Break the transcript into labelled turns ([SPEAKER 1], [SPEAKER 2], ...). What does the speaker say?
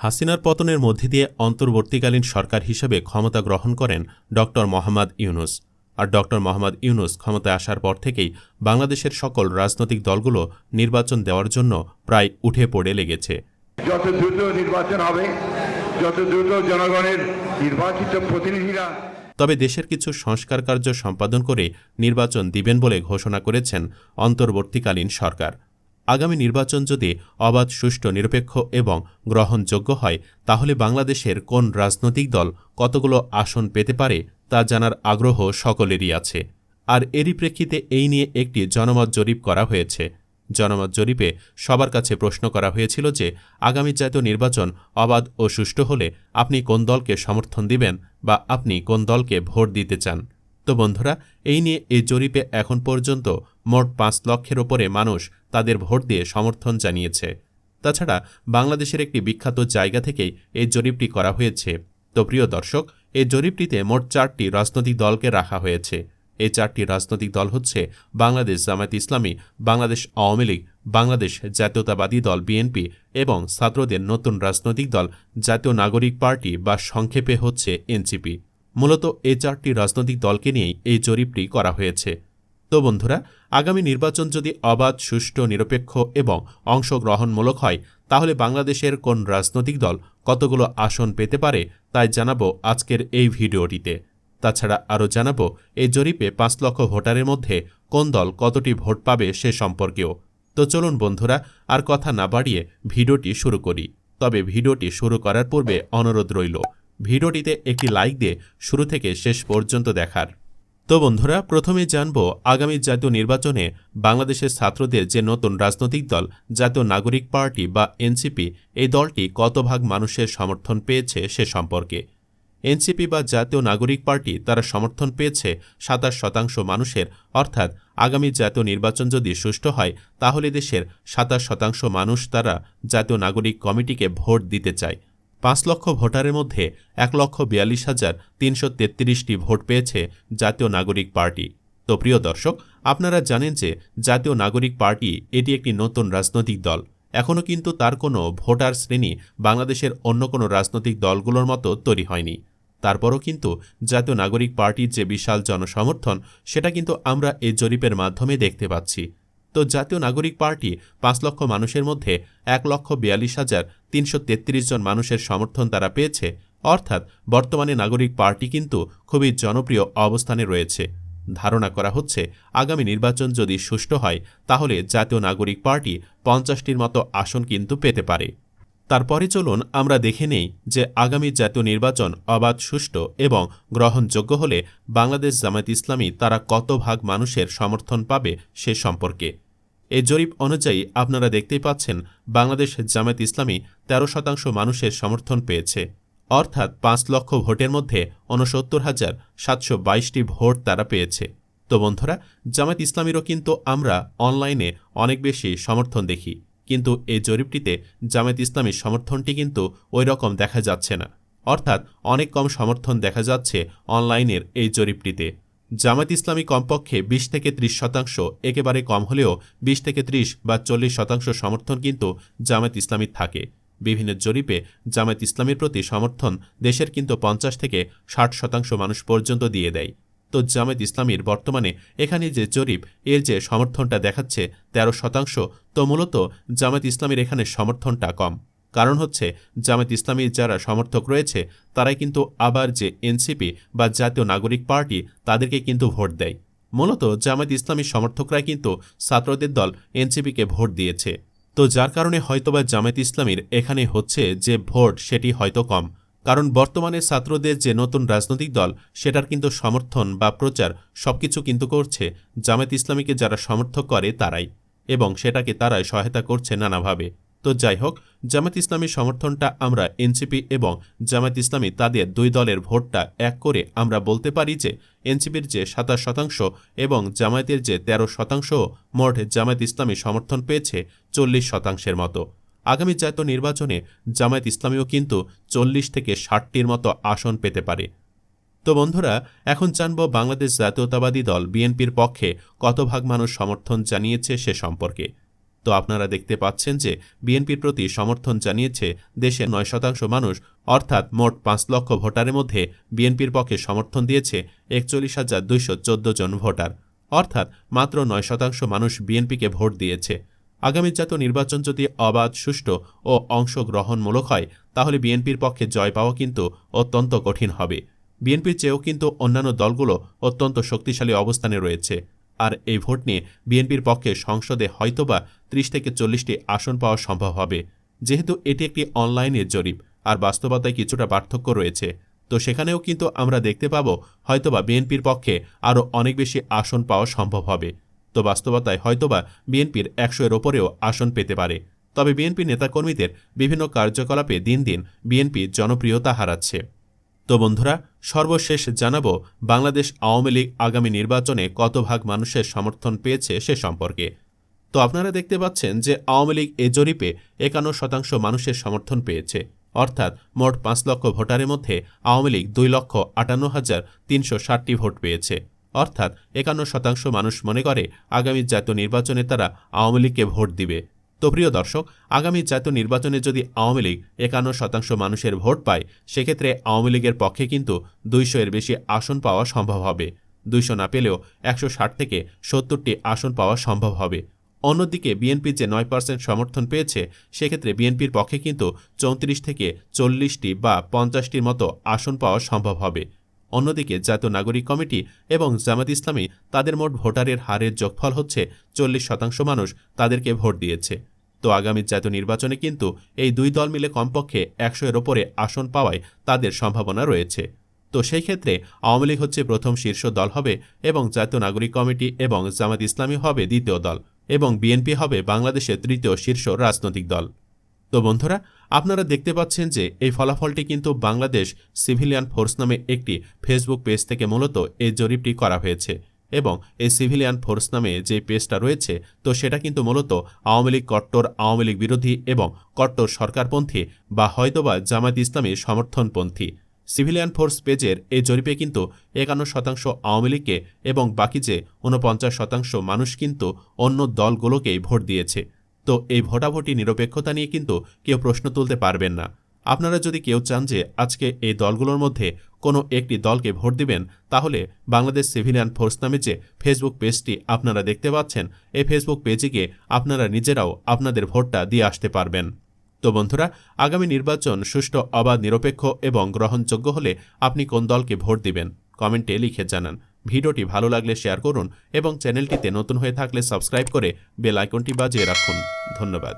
[SPEAKER 1] হাসিনার পতনের মধ্যে দিয়ে অন্তর্বর্তীকালীন সরকার হিসেবে ক্ষমতা গ্রহণ করেন ড. মোহাম্মদ ইউনুস। আর ড. মোহাম্মদ ইউনুস ক্ষমতায় আসার পর থেকেই বাংলাদেশের সকল রাজনৈতিক দলগুলো নির্বাচন দেওয়ার জন্য প্রায় উঠে পড়ে লেগেছে।
[SPEAKER 2] যত দ্রুত নির্বাচন হবে যত দ্রুত জনগণের নির্বাচিত প্রতিনিধিরা
[SPEAKER 1] তবে দেশের কিছু সংস্কার কার্য সম্পাদন করে নির্বাচন দিবেন বলে ঘোষণা করেছেন অন্তর্বর্তীকালীন সরকার। আগামী নির্বাচন যদি অবাধ, সুষ্ঠু, নিরপেক্ষ এবং গ্রহণযোগ্য হয়, তাহলে বাংলাদেশের কোন রাজনৈতিক দল কতগুলো আসন পেতে পারে তা জানার আগ্রহ সকলেরই আছে। আর এরই প্রেক্ষিতে এই নিয়ে একটি জনমত জরিপ করা হয়েছে। জনমত জরিপে সবার কাছে প্রশ্ন করা হয়েছিল যে, আগামী জাতীয় নির্বাচন অবাধ ও সুষ্ঠু হলে আপনি কোন দলকে সমর্থন দিবেন বা আপনি কোন দলকে ভোট দিতে চান। তো বন্ধুরা এই নিয়ে এই জরিপে এখন পর্যন্ত মোট পাঁচ লক্ষের ওপরে মানুষ তাদের ভোট দিয়ে সমর্থন জানিয়েছে। তাছাড়া বাংলাদেশের একটি বিখ্যাত জায়গা থেকেই এই জরিপটি করা হয়েছে। তো প্রিয় দর্শক এই জরিপটিতে মোট চারটি রাজনৈতিক দলকে রাখা হয়েছে। এই চারটি রাজনৈতিক দল হচ্ছে বাংলাদেশ জামায়াত ইসলামী, বাংলাদেশ আওয়ামী লীগ, বাংলাদেশ জাতীয়তাবাদী দল বিএনপি এবং ছাত্রদের নতুন রাজনৈতিক দল জাতীয় নাগরিক পার্টি বা সংক্ষেপে হচ্ছে এনসিপি। মূলত এই চারটি রাজনৈতিক দলকে নিয়েই এই জরিপটি করা হয়েছে। তো বন্ধুরা, আগামী নির্বাচন যদি অবাধ, সুষ্ঠু, নিরপেক্ষ এবং অংশগ্রহণমূলক হয়, তাহলে বাংলাদেশের কোন রাজনৈতিক দল কতগুলো আসন পেতে পারে তাই জানাব আজকের এই ভিডিওটিতে। তাছাড়া আরও জানাব এই জরিপে পাঁচ লক্ষ ভোটারের মধ্যে কোন দল কতটি ভোট পাবে সে সম্পর্কেও। তো চলুন বন্ধুরা, আর কথা না বাড়িয়ে ভিডিওটি শুরু করি। তবে ভিডিওটি শুরু করার পূর্বে অনুরোধ রইল ভিডিওটিতে একটি লাইক দিয়ে শুরু থেকে শেষ পর্যন্ত দেখার। তো বন্ধুরা, প্রথমে জানব আগামী জাতীয় নির্বাচনে বাংলাদেশের ছাত্রদের যে নতুন রাজনৈতিক দল, জাতীয় নাগরিক পার্টি বা এনসিপি, এই দলটি কত ভাগ মানুষের সমর্থন পেয়েছে সে সম্পর্কে। এনসিপি বা জাতীয় নাগরিক পার্টি তারা সমর্থন পেয়েছে সাতাশ শতাংশ মানুষের, অর্থাৎ আগামী জাতীয় নির্বাচন যদি সুষ্ঠু হয়, তাহলে দেশের সাতাশ শতাংশ মানুষ তারা জাতীয় নাগরিক কমিটিকে ভোট দিতে চায়। পাঁচ লক্ষ ভোটারের মধ্যে এক লক্ষ বিয়াল্লিশ হাজার তিনশো তেত্রিশটি ভোট পেয়েছে জাতীয় নাগরিক পার্টি। তো প্রিয় দর্শক, আপনারা জানেন যে জাতীয় নাগরিক পার্টি এটি একটি নতুন রাজনৈতিক দল। এখনও কিন্তু তার কোনো ভোটার শ্রেণি বাংলাদেশের অন্য কোনো রাজনৈতিক দলগুলোর মতো তৈরি হয়নি। তারপরও কিন্তু জাতীয় নাগরিক পার্টির যে বিশাল জনসমর্থন, সেটা কিন্তু আমরা এই জরিপের মাধ্যমে দেখতে পাচ্ছি। তো জাতীয় নাগরিক পার্টি পাঁচ লক্ষ মানুষের মধ্যে এক লক্ষ বিয়াল্লিশ হাজার তিনশো তেত্রিশ জন মানুষের সমর্থন তারা পেয়েছে। অর্থাৎ বর্তমানে নাগরিক পার্টি কিন্তু খুবই জনপ্রিয় অবস্থানে রয়েছে। ধারণা করা হচ্ছে, আগামী নির্বাচন যদি সুষ্ঠু হয়, তাহলে জাতীয় নাগরিক পার্টি পঞ্চাশটির মতো আসন কিন্তু পেতে পারে। তারপরে চলুন আমরা দেখে নেই যে আগামী জাতীয় নির্বাচন অবাধ, সুষ্ঠু এবং গ্রহণযোগ্য হলে বাংলাদেশ জামায়াত ইসলামী তারা কত ভাগ মানুষের সমর্থন পাবে সে সম্পর্কে। এই জরিপ অনুযায়ী আপনারা দেখতেই পাচ্ছেন, বাংলাদেশ জামায়াত ইসলামী তেরো শতাংশ মানুষের সমর্থন পেয়েছে। অর্থাৎ পাঁচ লক্ষ ভোটের মধ্যে ঊনসত্তর হাজার সাতশো বাইশটি ভোট তারা পেয়েছে। তো বন্ধুরা, জামায়াত ইসলামীরও কিন্তু আমরা অনলাইনে অনেক বেশি সমর্থন দেখি। কিন্তু এই জরিপটিতে জামায়াত ইসলামীর সমর্থনটি কিন্তু ওই রকম দেখা যাচ্ছে না। অর্থাৎ অনেক কম সমর্থন দেখা যাচ্ছে অনলাইনের এই জরিপটিতে। জামায়াত ইসলামী কমপক্ষে বিশ থেকে ত্রিশ শতাংশ, একেবারে কম হলেও বিশ থেকে ত্রিশ বা চল্লিশ শতাংশ সমর্থন কিন্তু জামায়াত ইসলামীর থাকে। বিভিন্ন জরিপে জামায়াত ইসলামীর প্রতি সমর্থন দেশের কিন্তু পঞ্চাশ থেকে ষাট শতাংশ মানুষ পর্যন্ত দিয়ে দেয়। তো জামায়াত ইসলামীর বর্তমানে এখানে যে জরিপ, এর যে সমর্থনটা দেখাচ্ছে, তেরো শতাংশ, তো মূলত জামায়াত ইসলামীর এখানে সমর্থনটা কম। কারণ হচ্ছে, জামায়াত ইসলামীর যারা সমর্থক রয়েছে, তারাই কিন্তু আবার যে এনসিপি বা জাতীয় নাগরিক পার্টি, তাদেরকে কিন্তু ভোট দেয়। মূলত জামায়াত ইসলামীর সমর্থকরাই কিন্তু ছাত্রদের দল এনসিপিকে ভোট দিয়েছে। তো যার কারণে হয়তোবা জামায়াত ইসলামীর এখানে হচ্ছে যে ভোট, সেটি হয়তো কম। কারণ বর্তমানে ছাত্রদের যে নতুন রাজনৈতিক দল, সেটার কিন্তু সমর্থন বা প্রচার সবকিছু কিন্তু করছে জামায়াত ইসলামীকে যারা সমর্থক করে তারাই এবং সেটাকে তারাই সহায়তা করছে নানাভাবে। তো যাই হোক জামাত ইসলামীর সমর্থনটা আমরা এনসিপি এবং জামাত ইসলামী তাদের দুই দলের ভোটটা এক করে আমরা বলতে পারি যে, এনসিপির যে সাতাশ শতাংশ এবং জামায়াতের যে ১৩ শতাংশ মোট জামায়াত ইসলামী সমর্থন পেয়েছে চল্লিশ শতাংশের মতো। আগামী জাতীয় নির্বাচনে জামায়াত ইসলামীও কিন্তু চল্লিশ থেকে ষাটটির মতো আসন পেতে পারে। তো বন্ধুরা, এখন জানব বাংলাদেশ জাতীয়তাবাদী দল বিএনপির পক্ষে কত ভাগ মানুষ সমর্থন জানিয়েছে সে সম্পর্কে। তো আপনারা দেখতে পাচ্ছেন যে বিএনপির প্রতি সমর্থন জানিয়েছে দেশের নয় শতাংশ মানুষ, অর্থাৎ মোট পাঁচ লক্ষ ভোটারের মধ্যে বিএনপির পক্ষে সমর্থন দিয়েছে একচল্লিশ হাজার দুইশো জন ভোটার। অর্থাৎ মাত্র নয় শতাংশ মানুষ বিএনপিকে ভোট দিয়েছে। আগামী জাতীয় নির্বাচন যদি অবাধ, সুষ্ঠু ও অংশগ্রহণমূলক হয়, তাহলে বিএনপির পক্ষে জয় পাওয়া কিন্তু অত্যন্ত কঠিন হবে। বিএনপির চেয়েও কিন্তু অন্যান্য দলগুলো অত্যন্ত শক্তিশালী অবস্থানে রয়েছে। আর এই ভোট নিয়ে বিএনপির পক্ষে সংসদে হয়তোবা ত্রিশ থেকে চল্লিশটি আসন পাওয়া সম্ভব হবে। যেহেতু এটি একটি অনলাইনের জরিপ, আর বাস্তবতায় কিছুটা পার্থক্য রয়েছে। তো সেখানেও কিন্তু আমরা দেখতে পাব, হয়তোবা বিএনপির পক্ষে আরও অনেক বেশি আসন পাওয়া সম্ভব হবে। তো বাস্তবতায় হয়তোবা বিএনপির একশো এর ওপরেও আসন পেতে পারে। তবে বিএনপি নেতাকর্মীদের বিভিন্ন কার্যকলাপে দিন দিন বিএনপি জনপ্রিয়তা হারাচ্ছে। তো বন্ধুরা, সর্বশেষ জানাব বাংলাদেশ আওয়ামী লীগ আগামী নির্বাচনে কত ভাগ মানুষের সমর্থন পেয়েছে সে সম্পর্কে। তো আপনারা দেখতে পাচ্ছেন যে আওয়ামী লীগ এ জরিপে একান্ন শতাংশ মানুষের সমর্থন পেয়েছে। অর্থাৎ মোট পাঁচ লক্ষ ভোটারের মধ্যে আওয়ামী লীগ দুই লক্ষ আটান্ন হাজার তিনশো ষাটটি ভোট পেয়েছে। অর্থাৎ একান্ন শতাংশ মানুষ মনে করে আগামী জাতীয় নির্বাচনে তারা আওয়ামী লীগকে ভোট দিবে। তো প্রিয় দর্শক, আগামী জাতীয় নির্বাচনে যদি আওয়ামী লীগ একান্ন শতাংশ মানুষের ভোট পায়, সেক্ষেত্রে আওয়ামী লীগের পক্ষে কিন্তু দুইশো এর বেশি আসন পাওয়া সম্ভব হবে। দুইশো না পেলেও একশো ষাট থেকে সত্তরটি আসন পাওয়া সম্ভব হবে। অন্যদিকে বিএনপি যে নয় পার্সেন্ট সমর্থন পেয়েছে, সেক্ষেত্রে বিএনপির পক্ষে কিন্তু চৌত্রিশ থেকে চল্লিশটি বা পঞ্চাশটির মতো আসন পাওয়া সম্ভব হবে। অন্যদিকে জাতীয় নাগরিক কমিটি এবং জামাত ইসলামী তাদের মোট ভোটারের হারের যোগফল হচ্ছে চল্লিশ শতাংশ মানুষ তাদেরকে ভোট দিয়েছে। তো আগামী জাতীয় নির্বাচনে কিন্তু এই দুই দল মিলে কমপক্ষে একশো এর ওপরে আসন পাওয়ায় তাদের সম্ভাবনা রয়েছে। তো সেই ক্ষেত্রে আওয়ামী লীগ হচ্ছে প্রথম শীর্ষ দল হবে এবং জাতীয় নাগরিক কমিটি এবং জামাত ইসলামী হবে দ্বিতীয় দল এবং বিএনপি হবে বাংলাদেশের তৃতীয় শীর্ষ রাজনৈতিক দল। তো বন্ধুরা, আপনারা দেখতে পাচ্ছেন যে এই ফলাফলটি কিন্তু বাংলাদেশ সিভিলিয়ান ফোর্স নামে একটি ফেসবুক পেজ থেকে মূলত এই জরিপটি করা হয়েছে এবং এই সিভিলিয়ান ফোর্স নামে যে পেজটা রয়েছে, তো সেটা কিন্তু মূলত আওয়ামী লীগ, কট্টর আওয়ামী লীগ বিরোধী এবং কট্টর সরকারপন্থী বা হয়তোবা জামাত ইসলামী সমর্থনপন্থী। সিভিলিয়ান ফোর্স পেজের এই জরিপে কিন্তু একান্ন শতাংশ আওয়ামী লীগকে এবং বাকি যে ঊনপঞ্চাশ শতাংশ মানুষ কিন্তু অন্য দলগুলোকেই ভোট দিয়েছে। তো এই ভোটাভুটি নিরপেক্ষতা নিয়ে কিন্তু কেউ প্রশ্ন তুলতে পারবেন না। আপনারা যদি কেউ চান যে আজকে এই দলগুলোর মধ্যে কোনো একটি দলকে ভোট দিবেন, তাহলে বাংলাদেশ সিভিলিয়ান ফোর্স নামে যে ফেসবুক পেজটি আপনারা দেখতে পাচ্ছেন, এই ফেসবুক পেজে গিয়ে আপনারা নিজেরাও আপনাদের ভোটটা দিয়ে আসতে পারবেন। তো বন্ধুরা, আগামী নির্বাচন সুষ্ঠু, অবাধ, নিরপেক্ষ এবং গ্রহণযোগ্য হলে আপনি কোন দলকে ভোট দিবেন? কমেন্টে লিখে জানান। ভিডিওটি ভালো লাগলে শেয়ার করুন এবং চ্যানেলটিতে নতুন হয়ে থাকলে সাবস্ক্রাইব করে বেল আইকনটি বাজিয়ে রাখুন। ধন্যবাদ।